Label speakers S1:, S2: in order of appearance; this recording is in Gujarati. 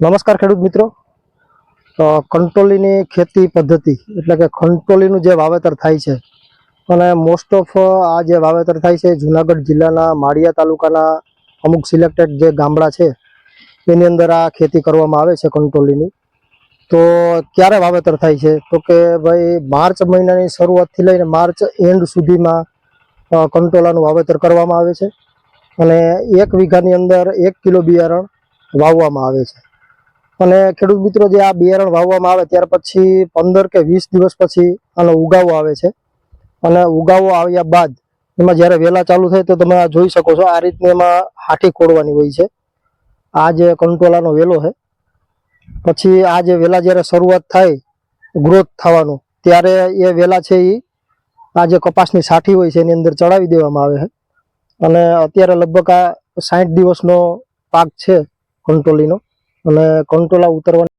S1: નમસ્કાર ખેડૂત મિત્રો. કંટ્રોલીની ખેતી પદ્ધતિ એટલે કે કંટોલીનું જે વાવેતર થાય છે અને મોસ્ટ ઓફ આ જે વાવેતર થાય છે જુનાગઢ જિલ્લાના માળિયા તાલુકાના અમુક સિલેક્ટેડ જે ગામડા છે, એની અંદર આ ખેતી કરવામાં આવે છે કંટોલીની તો ક્યારે વાવેતર થાય છે? તો કે ભાઈ માર્ચ મહિનાની શરૂઆતથી લઈને માર્ચ એન્ડ સુધીમાં કંટ્રોલાનું વાવેતર કરવામાં આવે છે અને એક વીઘાની અંદર એક કિલો બિયારણ વાવવામાં આવે છે. અને ખેડૂત મિત્રો જે આ બિયારણ વાવવામાં આવે ત્યાર પછી પંદર કે વીસ દિવસ પછી આનો ઉગાવો આવે છે. અને ઉગાવો આવ્યા બાદ એમાં જ્યારે વેલા ચાલુ થાય તો તમે આ જોઈ શકો છો, આ રીતની એમાં હાથી ખોડવાની હોય છે. આ જે કંટોલાનો વેલો છે. પછી આ જે વેલા જ્યારે શરૂઆત થાય ગ્રોથ થવાનું, ત્યારે એ વેલા છે એ આ જે કપાસની સાઠી હોય છે એની અંદર ચડાવી દેવામાં આવે છે. અને અત્યારે લગભગ આ સાઠ દિવસનો પાક છે કંટોલીનો. અને કંટોલા ઉતરવાની